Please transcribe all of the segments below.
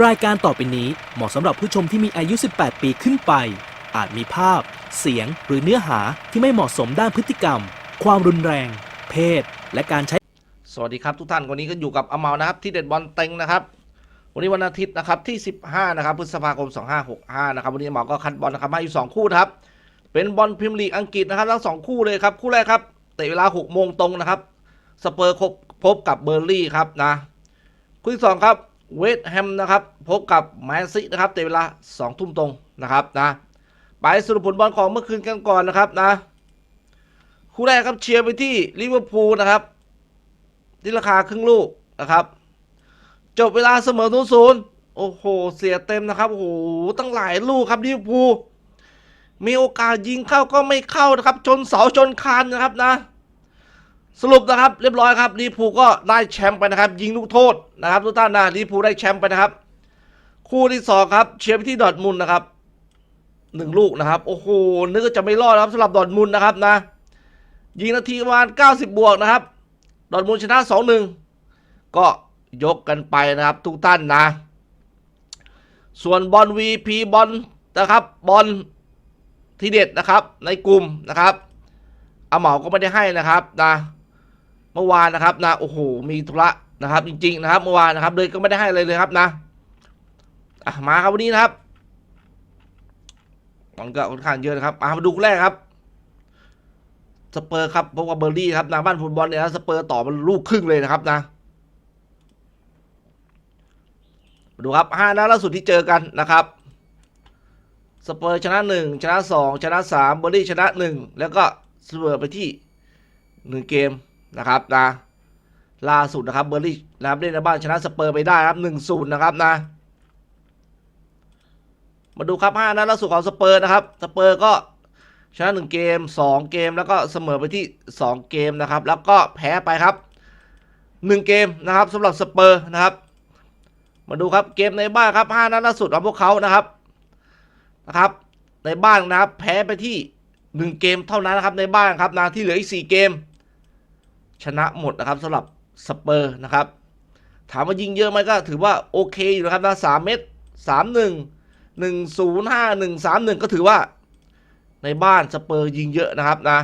รายการต่อไปนี้เหมาะสำหรับผู้ชมที่มีอายุ 18 ปีขึ้นไป อาจมีภาพ เสียง หรือเนื้อหาที่ไม่เหมาะสมด้านพฤติกรรม ความรุนแรง เพศ และการใช้ สวัสดีครับทุกท่านวันนี้ก็อยู่กับอเมานะครับ ที่เด็ดบอลเต็งนะครับ วันนี้วันอาทิตย์นะครับที่ 15 นะครับพฤษภาคม 2565 นะครับ วันนี้อเมาก็คัดบอลนะครับมาอยู่ 2 คู่นะครับ เป็นบอลพรีเมียร์ลีกอังกฤษนะครับทั้งสองคู่เลยครับคู่แรกครับเตะเวลา6โมงตรงนะครับสเปอร์พบกับเบอร์ลี่ครับนะคู่ที่สองครับ เวสต์แฮมนะครับพบกับแมนซีนะครับเตะเวลา2ทุ่มตรงนะครับนะไปสรุปผลบอลของเมื่อคืนกันก่อนนะครับนะคู่แรกครับเชียร์ไปที่ลิเวอร์พูลนะครับที่ราคาครึ่งลูกนะครับจบเวลาเสมอศูนย์ศูนย์โอ้โห เสียเต็มนะครับ โอ้โห ตั้งหลายลูกครับลิเวอร์พูลมีโอกาสยิงเข้าก็ไม่เข้านะครับ ชนเสาชนคานนะครับนะ สรุปนะครับเรียบร้อยครับลิพูก็ได้แชมป์ไปนะครับ ยิงลูกโทษนะครับทุกท่านนะลิพูได้แชมป์ไปนะครับ คู่ที่สองครับเชียร์ไปที่ดอทมุนนะครับหนึ่งลูกนะครับ โอ้โหนึกจะไม่รอดนะครับสำหรับดอทมุนนะครับนะ ยิงนาทีประมาณ90 บวกนะครับ ดอทมุนชนะ 2-1 ก็ยกกันไปนะครับ ทุกท่านนะ ส่วนบอล VP บอลนะครับบอลที่เด็ดนะครับในกลุ่มนะครับอาเหมาก็ไม่ได้ให้นะครับนะ เมื่อวานนะครับนะโอ้โหมีธุระนะครับ จริง ๆ นะครับ เมื่อวานนะครับ เลยก็ไม่ได้ให้เลยเลยครับนะอะมาครับวันนี้นะครับมันก็ค่อนข้างเยอะนะครับ มาดูคู่แรกครับสเปอร์ครับพบกับเบอร์ลี่ครับนาบ้านฟุตบอลเนี่ยนะสเปอร์ต่อมันลูกครึ่งเลยนะครับนะมาดูครับห้านัดล่าสุดที่เจอกันนะครับสเปอร์ชนะหนึ่งชนะสองชนะสามเบอร์ลี่ชนะหนึ่งแล้วก็เสมอไปที่หนึ่งเกม นะครับนะล่าสุดนะครับเบอร์ลี่นะครับเล่นในบ้านชนะสเปอร์ไปได้ครับหนึ่งศูนย์นะครับนะ มาดูครับห้านัดล่าสุดของสเปอร์นะครับสเปอร์ก็ชนะ1เกม2เกมแล้วก็เสมอไปที่2เกมนะครับ แล้วก็แพ้ไปครับ1เกมนะครับสำหรับสเปอร์นะครับ มาดูครับเกมในบ้านครับ5นัดล่าสุดของพวกเขานะครับนะครับ ในบ้านนะครับแพ้ไปที่1เกมเท่านั้นนะครับในบ้านครับนะที่เหลืออีก4เกม ชนะหมดนะครับสำหรับสเปอร์นะครับ ถามว่ายิงเยอะไหมก็ถือว่าโอเคอยู่นะครับนะ3เม็ด3 1 1 0 5 1 3 1ก็ถือว่า ในบ้านสเปอร์ยิงเยอะนะครับนะ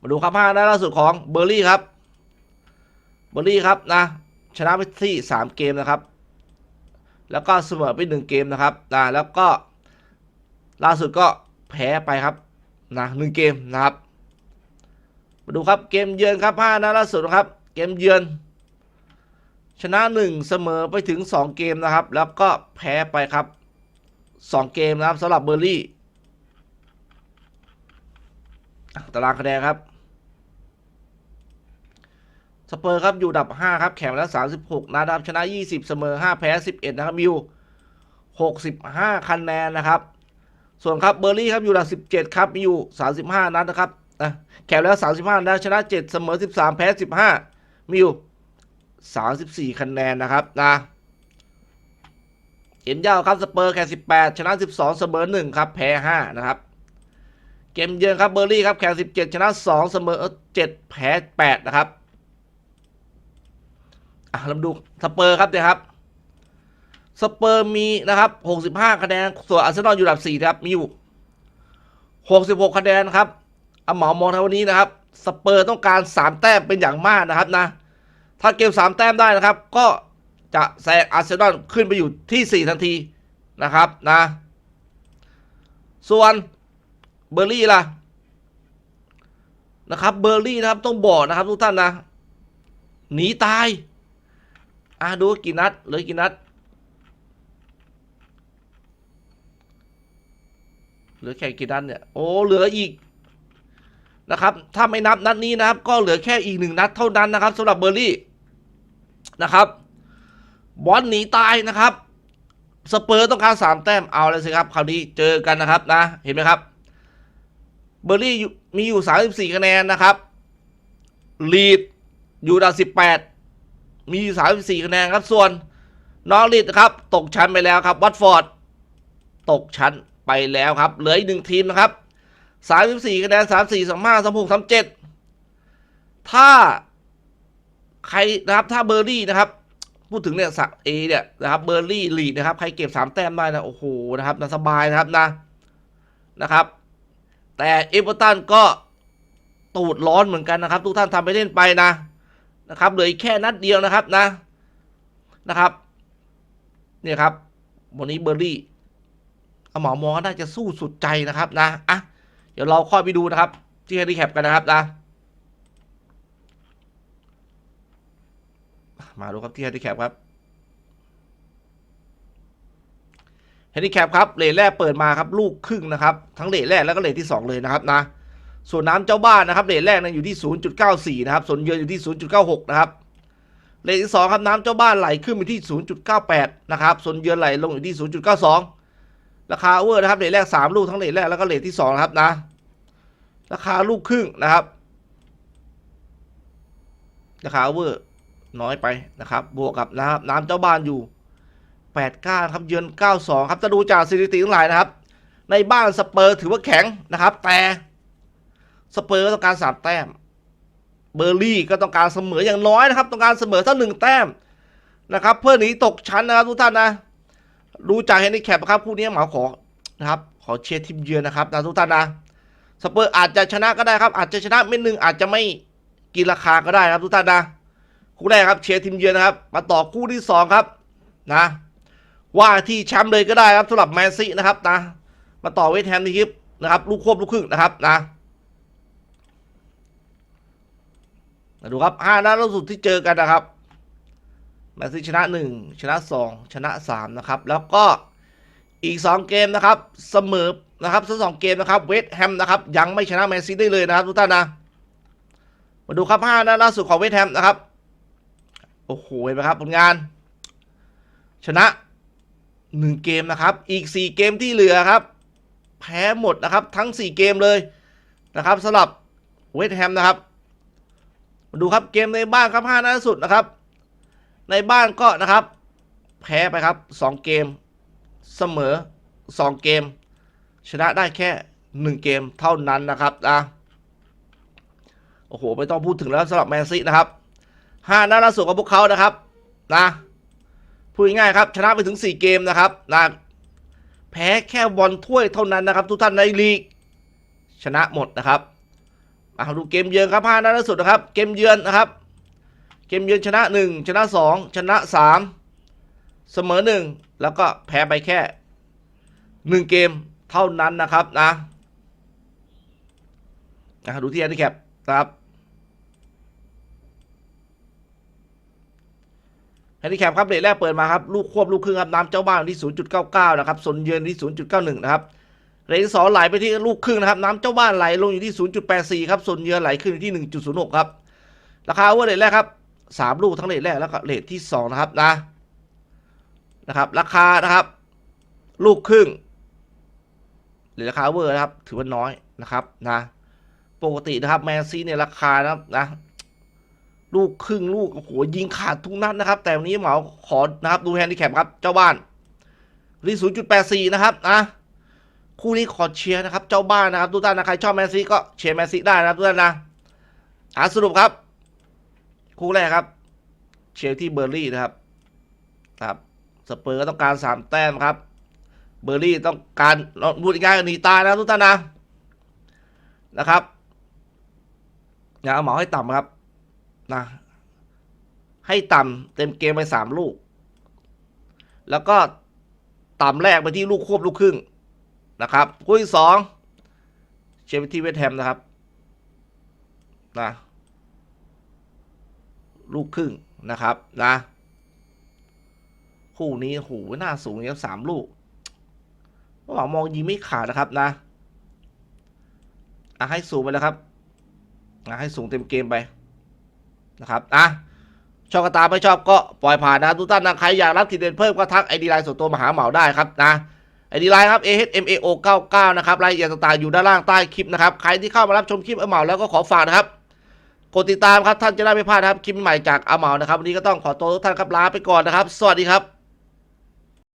มาดูครับห้านัดล่าสุดของเบอร์รี่ครับเบอร์รี่ครับนะชนะไปที่3เกมนะครับ แล้วก็เสมอไป1เกมนะครับนะแล้วก็ล่าสุดก็แพ้ไปครับนะหนึ่งเกมนะครับ มาดูครับเกมเยือนครับห้านัดล่าสุดนะครับ เกมเยือน ชนะ1เสมอไปถึง2เกมนะครับ แล้วก็แพ้ไปครับ2เกมนะครับสำหรับเบอร์รี่ตารางคะแนนครับสเปอร์ครับอยู่ดับ 5 ครับ แข่งมาแล้ว 36 นัดนะครับชนะ 20 เสมอ 5 แพ้ 11 นะครับมีอยู่65 คะแนนนะครับ ส่วนครับเบอร์รี่ครับอยู่ดับ 17 ครับมีอยู่ 35 นัดนะครับ นะแข่งแล้ว 35นัดชนะ 7 เสมอ 13 แพ้ 15 มีอยู่ 34 คะแนนนะครับนะเห็นยาครับสเปอร์แข่ง18 ชนะ 12 เสมอ 1 ครับ แพ้ 5 นะครับ เกมเยือนครับเบอร์รี่ครับแข่ง17 ชนะ 2 เสมอ 7 แพ้ 8 นะครับอะเรามาดูสเปอร์ครับเนี่ยครับสเปอร์มีนะครับ 65 คะแนน ส่วนอาร์เซนอลอยู่อันดับ4ครับ มีอยู่ 66 คะแนนครับ อาหมามองทางวันนี้นะครับสเปอร์ต้องการ 3 แต้มเป็นอย่างมากนะครับนะ ถ้าเกม 3 แต้มได้นะครับ ก็จะแซงอาร์เซนอลขึ้นไปอยู่ที่ 4 ทันทีนะครับนะ ส่วนเบอร์รี่ล่ะนะครับเบอร์รี่นะครับต้องบอกนะครับทุกท่านนะหนีตายอะดูกี่นัดเหลือกี่นัดเหลือแค่กี่นัดเนี่ยโอ้เหลืออีก นะครับ ถ้าไม่นับนัดนี้นะครับ ก็เหลือแค่อีกหนึ่งนัดเท่านั้นนะครับสำหรับเบอร์รี่นะครับ บอลหนีตายนะครับสเปอร์ต้องการสามแต้มเอาเลยสิครับ คราวนี้เจอกันนะครับนะ เห็นไหมครับ เบอร์รี่มีอยู่สามีอยู่คะแนนนะครับลีดอยู่อันดับ18มีอยู่34คะแนนครับส่วนนอริดนะครับ ตกชั้นไปแล้วครับวัตฟอร์ดตกชั้นไปแล้วครับ เหลืออีกหนึ่งทีมนะครับ 34คะแนน34 35 36 37ถ้าใครนะครับ ถ้าเบอร์รี่นะครับ พูดถึงเนี่ยสักเอเนี่ยนะครับเบอร์ลี่ลีดนะครับ ใครเก็บสามแต้มได้นะ โอ้โหนะครับนะสบายนะครับนะนะครับ แต่เอเวอร์ตันก็ตูดร้อนเหมือนกันนะครับ ทุกท่านทำไปเล่นไปนะนะครับเหลือแค่นัดเดียวนะครับนะนะครับเนี่ยครับวันนี้เบอร์รี่เอาหมอมองว่น่าจะสู้สุดใจนะครับนะอะ เดี๋ยวเราค่อยไปดูนะครับ ที่แฮนดี้แคปกันนะครับนะมาดูครับที่แฮนดี้แคปครับแฮนดี้แคปครับเลทแรกเปิดมาครับลูกครึ่งนะครับ ทั้งเลทแรกแล้วก็เลทที่ 2 เลยนะครับนะส่วนน้ำเจ้าบ้านนะครับเลทแรกนั้นอยู่ที่ 0.94 นะครับ ส่วนเยือนอยู่ที่ 0.96 นะครับเลทที่ 2 ครับน้ำเจ้าบ้านไหลขึ้นไปที่ 0.98 นะครับ ส่วนเยือนไหลลงอยู่ที่ 0.92 ราคาเวอร์นะครับเลทแรก 3 ลูกทั้งเลทแรกแล้วก็เลทที่2นะครับนะ ราคาลูกครึ่งนะครับ ราคาเวอร์น้อยไปนะครับ บวกกับนะครับน้ำเจ้าบ้านอยู่8 9ครับเยือน 92 ครับจะดูจากสถิติทั้งหลายนะครับ ในบ้านสเปอร์ถือว่าแข็งนะครับ แต่สเปอร์ต้องการ 3 แต้ม เบอร์ลี่ก็ต้องการเสมออย่างน้อยนะครับ ต้องการเสมอสักหนึ่งแต้มนะครับ เพื่อหนีตกชั้นนะครับทุกท่านนะ ดูจากเฮนดิแคปครับคู่นี้หมาขอนะครับขอเชียร์ทีมเยือนนะครับนะทุกท่านนะสเปอร์อาจจะชนะก็ได้ครับ อาจจะชนะเม็ดหนึ่งอาจจะไม่กินราคาก็ได้ครับทุกท่านนะคู่แรกครับเชียร์ทีมเยือนนะครับ มาต่อคู่ที่สองครับนะว่าที่แชมป์เลยก็ได้ครับสำหรับแมนซีนะครับนะมาต่อเวทแฮมนี่ครับนะครับลูกควบลูกครึ่งนะครับนะดูครับห้านัดล่าสุดที่เจอกันนะครับ แมนซีชนะหนึ่งชนะสองชนะสามนะครับ แล้วก็อีกสองเกมนะครับ เสมอนะครับทั้งสองเกมนะครับเวทแฮมนะครับ ยังไม่ชนะแมนซีได้เลยนะครับทุกท่านนะ มาดูครับห้านัดล่าสุดของเวทแฮมนะครับ โอ้โหเห็นไหมครับผลงาน ชนะหนึ่งเกมนะครับ อีกสี่เกมที่เหลือครับ แพ้หมดนะครับ ทั้งสี่เกมเลยนะครับสำหรับเวสต์แฮมนะครับ มาดูครับเกมในบ้านครับห้านัดล่าสุดนะครับ ในบ้านก็นะครับ แพ้ไปครับสองเกม เสมอสองเกม ชนะได้แค่หนึ่งเกมเท่านั้นนะครับนะโอ้โห ไม่ต้องพูดถึงแล้วสำหรับแมนซีนะครับห้านัดล่าสุดของพวกเขานะครับนะพูดง่ายๆครับ ชนะไปถึง 4 เกมนะครับนะแพ้แค่บอลถ้วยเท่านั้นนะครับ ทุกท่านในลีก ชนะหมดนะครับมาดูเกมเยือนครับห้านัดล่าสุดนะครับ เกมเยือนนะครับ เกมเยือนชนะ 1 ชนะ 2 ชนะ 3 เสมอ 1 แล้วก็แพ้ไปแค่ 1 เกมเท่านั้นนะครับนะนะดูที่แอนดี้แคปนะครับแฮนดิแคปครับเลทแรกเปิดมาครับลูกควบลูกครึ่งครับน้ำเจ้าบ้านที่ 0.99 นะครับส่วนเยือนที่ 0.91 นะครับเลทสองไหลไปที่ลูกครึ่งนะครับน้ำเจ้าบ้านไหลลงอยู่ที่ 0.84 ครับส่วนเยือนไหลขึ้นอยู่ที่ 1.06 ครับราคาเวอร์เลทแรกครับ 3ลูกทั้งเลทแรกแล้วก็เลทที่2นะครับนะนะครับ ราคานะครับ ลูกครึ่งหรือราคาเวอร์นะครับ ถือว่าน้อยนะครับนะปกตินะครับแมนซีเนี่ยราคานะครับนะลูกครึ่งลูกโอ้โหยิงขาดทุกนัดนะครับ แต่วันนี้เหมาขอนะครับดูแฮนดิแคปครับ เจ้าบ้านที่ศูนย์จุดแปดสี่นะครับนะคู่นี้ขอเชียร์นะครับ เจ้าบ้านนะครับทุกท่านนะใครชอบแมนซีก็เชียร์แมนซีได้นะครับทุกท่านนะอ่าสรุปครับ คู่แรกครับ เชียร์ที่เบอร์ลี่นะครับ ครับ สเปอร์ก็ต้องการสามแต้มครับ เบอร์ลี่ต้องการพูดง่ายๆหนีตายนะทุกท่านนะนะครับอย่าเอาหมาให้ต่ำครับนะให้ต่ำเต็มเกมไปสามลูก แล้วก็ต่ำแรกไปที่ลูกควบลูกครึ่งนะครับคู่ที่สองเชียร์ไปที่เวสแฮมนะครับนะ ลูกครึ่งนะครับนะ คู่นี้หูหน้าสูงอย่างสามลูกหวังมองยิงไม่ขาดนะครับนะอะให้สูงไปแล้วครับอะให้สูงเต็มเกมไปนะครับอะชอบก็ตามไม่ชอบก็ปล่อยผ่านนะทุกท่านนะใครอยากรับทีเด็ดเพิ่มก็ทักไอดีไลน์ส่วนตัวมาหาเหมาได้ครับนะไอดีไลน์ครับ ahmao 99 นะครับรายละเอียดต่างๆอยู่ด้านล่างใต้คลิปนะครับ ใครที่เข้ามารับชมคลิปอเหมาแล้วก็ขอฝากนะครับ กดติดตามครับท่านจะได้ไม่พลาดนะครับคลิปใหม่จากอาเหมานะครับวันนี้ก็ต้องขอตัวทุกท่านครับลาไปก่อนนะครับ สวัสดีครับ